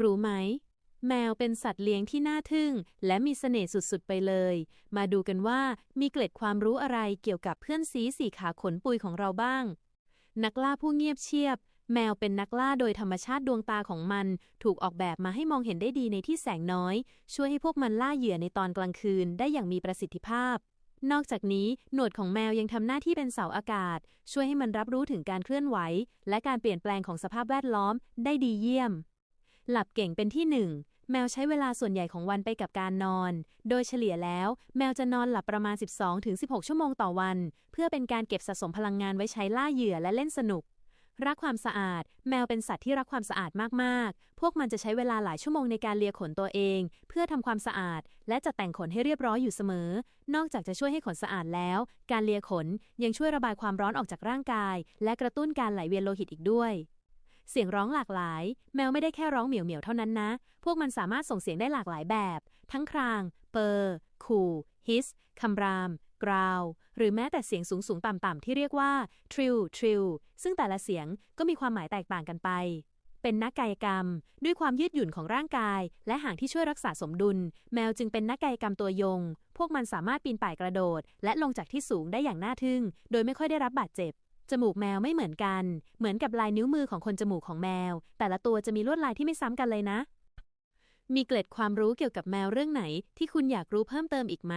รู้ไหม แมวเป็นสัตว์เลี้ยงที่น่าทึ่ง และมีเสน่ห์สุดๆไปเลย มาดูกันว่ามีเกล็ดความรู้อะไรเกี่ยวกับเพื่อนซีสีขาขนปุยของเราบ้าง นักล่าผู้เงียบเชียบ แมวเป็นนักล่าโดยธรรมชาติดวงตาของมัน ถูกออกแบบมาให้มองเห็นได้ดีในที่แสงน้อย ช่วยให้พวกมันล่าเหยื่อในตอนกลางคืนได้อย่างมีประสิทธิภาพนอกจากนี้ หนวดของแมวยังทำหน้าที่เป็นเสาอากาศ ช่วยให้มันรับรู้ถึงการเคลื่อนไหว และการเปลี่ยนแปลงของสภาพแวดล้อมได้ดีเยี่ยม หลับเก่งเป็นที่หนึ่งแมวใช้เวลาส่วนใหญ่ของวันไปกับการนอน โดยเฉลี่ยแล้วแมวจะนอนหลับประมาณ 12-16 ชั่วโมงต่อวัน เพื่อเป็นการเก็บสะสมพลังงานไว้ใช้ล่าเหยื่อและเล่นสนุก รักความสะอาด แมวเป็นสัตว์ที่รักความสะอาดมาก ๆ พวกมันจะใช้เวลาหลายชั่วโมงในการเลียขนตัวเอง เพื่อทำความสะอาด และจะแต่งขนให้เรียบร้อยอยู่เสมอ นอกจากจะช่วยให้ขนสะอาดแล้ว การเลียขนยังช่วยระบายความร้อนออกจากร่างกาย และกระตุ้นการไหลเวียนโลหิตอีกด้วย เสียงร้องหลากหลาย แมวไม่ได้แค่ร้องเหมียวเหมียวเท่านั้นนะ พวกมันสามารถส่งเสียงได้หลากหลายแบบ ทั้งคราง เปอร์ขู่ ฮิส คำราม กราว หรือแม้แต่เสียงสูงสูงๆต่ำที่เรียกว่า ทริล ทริล ซึ่งแต่ละเสียงก็มีความหมายแตกต่างกันไป เป็นนักกายกรรม ด้วยความยืดหยุ่นของร่างกาย และหางที่ช่วยรักษาสมดุล แมวจึงเป็นนักกายกรรมตัวยง พวกมันสามารถปีนป่ายกระโดด และลงจากที่สูงได้อย่างน่าทึ่ง โดยไม่ค่อยได้รับบาดเจ็บ จมูกแมวไม่เหมือนกัน เหมือนกับลายนิ้วมือของคนจมูกของแมว แต่ละตัวจะมีลวดลายที่ไม่ซ้ำกันเลยนะ มีเกล็ดความรู้เกี่ยวกับแมวเรื่องไหนที่คุณอยากรู้เพิ่มเติมอีกไหม